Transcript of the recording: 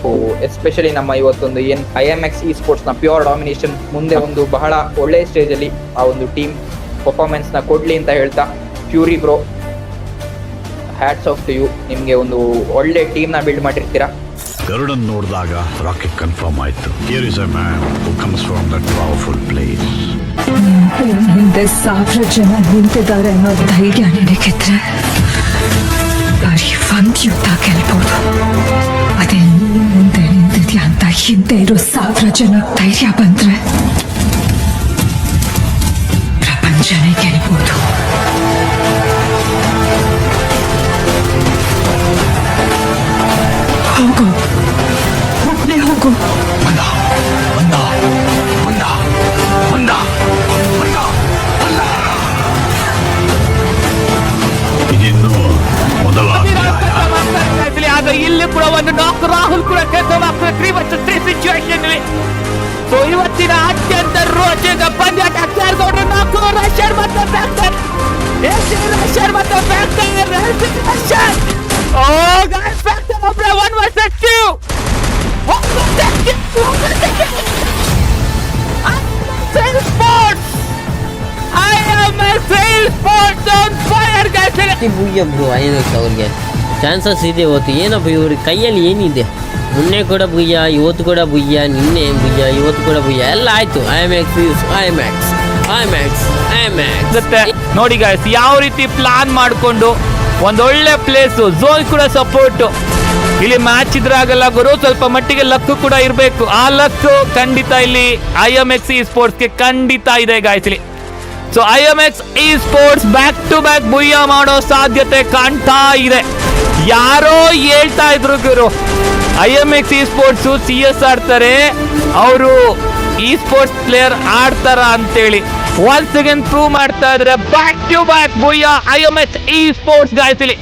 So especially ನಮ್ಮ ಇವತ್ತೊಂದು ಏನ್ ಐ ಎಂ ಎಕ್ಸ್ ಇ ಸ್ಪೋರ್ಟ್ಸ್ನ ಪ್ಯೂರ್ ಡಾಮಿನೇಷನ್ ಮುಂದೆ ಒಂದು ಬಹಳ ಒಳ್ಳೆ ಸ್ಟೇಜ್ ಅಲ್ಲಿ ಆ ಒಂದು ಟೀಮ್ ಪರ್ಫಾರ್ಮೆನ್ಸ್ನ ಕೊಡ್ಲಿ ಅಂತ ಹೇಳ್ತಾ puree bro hats off to you ನಿಮ್ಗೆ ಒಂದು ಒಳ್ಳೆ ಟೀಮ್ನ ಬಿಲ್ಡ್ ಮಾಡಿರ್ತೀರಾ? ಗರುಡನ್ ನೋಡಿದಾಗ ರಾಕೆಟ್ ಕನ್ಫರ್ಮ್ ಆಯ್ತು. Here is a man who comes from that powerful place ಹಿಂದೆ ಸಾವಿರ ಜನ ನಿಂತಿದ್ದಾರೆ ಅನ್ನೋ ಧೈರ್ಯ ನಿನಗಿದ್ರೆ ಬರೀ ಒಂದು ಯುದ್ಧ ಗೆಲ್ಬೋದು. ಹಿಂದೆ ಇರೋ ಸಾವಿರ ಜನ ಧೈರ್ಯ ಬಂದ್ರೆ ಪ್ರಪಂಚನೇ ಗೆಲ್ಬೋದು. ಹೋಗು. ಹೋಗು. ಇಲ್ಲಿ ಕೂಡ ಒಂದು ಡಾಕ್ಟರ್ ರಾಹುಲ್ ಕೂಡ ಕೆಲಸವಾಗ್ತದೆ three versus three situation so ಇವತ್ತಿನ ಅತ್ಯಂತ ರೋಚಕ ಪಂದ್ಯಾಟ ಕೇರ್ಗೌಡ್ರು ನಾಲ್ಕು ರಶರ್ ಮತ್ತು ಫ್ಯಾಕ್ಟರ್ ರಶರ್ ಮತ್ತು factor rusher oh guys factor ಒಬ್ರೆ one versus two sports I am a sale sports on fire guys ಅತಿ ಭುಯ್ಯ ಬ್ರೋ ಐನಕ್ಸ್ ಅವ್ರಿಗೆ Chances ಇದೆ ಇವತ್ತು ಏನಪ್ಪ ಇವ್ರ ಕೈಯಲ್ಲಿ ಏನಿದೆ? ಮೊನ್ನೆ ಕೂಡ ಭುಯ್ಯ ಇವತ್ತು ಕೂಡ ಭುಯ್ಯ ನಿನ್ನೆ ಭುಯ್ಯ ಇವತ್ತು ಕೂಡ ಭುಯ್ಯ ಎಲ್ಲ ಆಯ್ತು. I M X I max I max I max X ನೋಡಿ ಗಾಯ್ಸ್ ಯಾವ ರೀತಿ ಪ್ಲಾನ್ ಮಾಡಿಕೊಂಡು ಒಂದೊಳ್ಳೆ ಪ್ಲೇಸು ಝೋನ್ ಕೂಡ ಸಪೋರ್ಟ್ ಇಲ್ಲಿ ಮ್ಯಾಚ್ ಇದ್ರಾಗಲ್ಲ ಗುರು, ಸ್ವಲ್ಪ ಮಟ್ಟಿಗೆ ಲಕ್ ಕೂಡ ಇರಬೇಕು. ಆ ಲಕ್ ಖಂಡಿತ ಇಲ್ಲಿ ಐ ಎಂ ಎಕ್ಸ್ ಇ ಸ್ಪೋರ್ಟ್ಸ್ಗೆ ಖಂಡಿತ ಇದೆ ಇಲ್ಲಿ. So I M X esports back to back ಬುಯ್ಯ ಮಾಡೋ ಸಾಧ್ಯತೆ ಕಾಣ್ತಾ ಇದೆ. ಯಾರೋ ಹೇಳ್ತಾ ಇದ್ರು ಗುರು. I M X esports C S ಆಡ್ತಾರೆ. ಅವರು ಇ ಸ್ಪೋರ್ಟ್ಸ್ ಪ್ಲೇಯರ್ ಆಡ್ತಾರ ಅಂತೇಳಿ. ಒನ್ಸ್ ಅಗೇನ್ ಪ್ರೂವ್ ಮಾಡ್ತಾ ಇದ್ರೆ ಬ್ಯಾಕ್ ಟು ಬ್ಯಾಕ್ ಬುಯ್ಯ I M S esports ಗಾಯ್ಸಿಲಿ